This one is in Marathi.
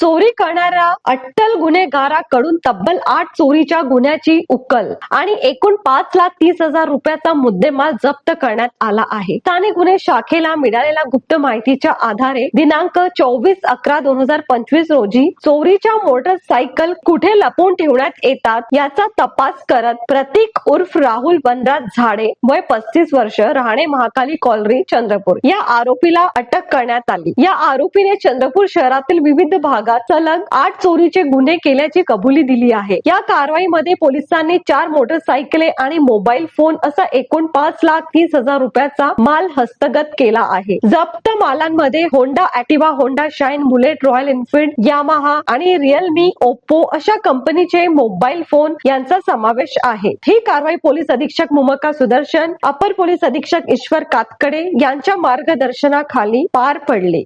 चोरी करणाऱ्या अट्टल गुन्हेगाराकडून तब्बल आठ चोरीच्या गुन्ह्याची उकल आणि एकूण पाच लाख तीस हजार रुपयाचा मुद्देमाल जप्त करण्यात आला आहे. स्थानिक गुन्हे शाखेला मिळालेल्या गुप्त माहितीच्या आधारे दिनांक चोवीस अकरा दोन हजार पंचवीस रोजी चोरीच्या मोटरसायकल कुठे लपवून ठेवण्यात येतात याचा तपास करत प्रतीक उर्फ राहुल वनराज झाडे वय पस्तीस वर्ष राहणे महाकाली कॉलरी चंद्रपूर. या आरोपीला अटक करण्यात आली. या आरोपीने चंद्रपूर शहरातील विविध भागात सलग आठ चोरीचे गुन्हे केल्याची कबुली दिली आहे. या कारवाईमध्ये पोलिसांनी चार मोटरसायकले आणि मोबाईल फोन असा एकूण पाच लाख तीस हजार रुपयाचा माल हस्तगत केला आहे. जप्त मालांमध्ये Honda Activa Honda Shine Bullet Royal Enfield Yamaha आणि रिअलमी ओप्पो अशा कंपनीचे मोबाईल फोन यांचा समावेश आहे. ही कारवाई पोलीस अधीक्षक मुमका सुदर्शन अपर पोलीस अधीक्षक ईश्वर कातकडे यांच्या मार्गदर्शनाखाली पार पडले.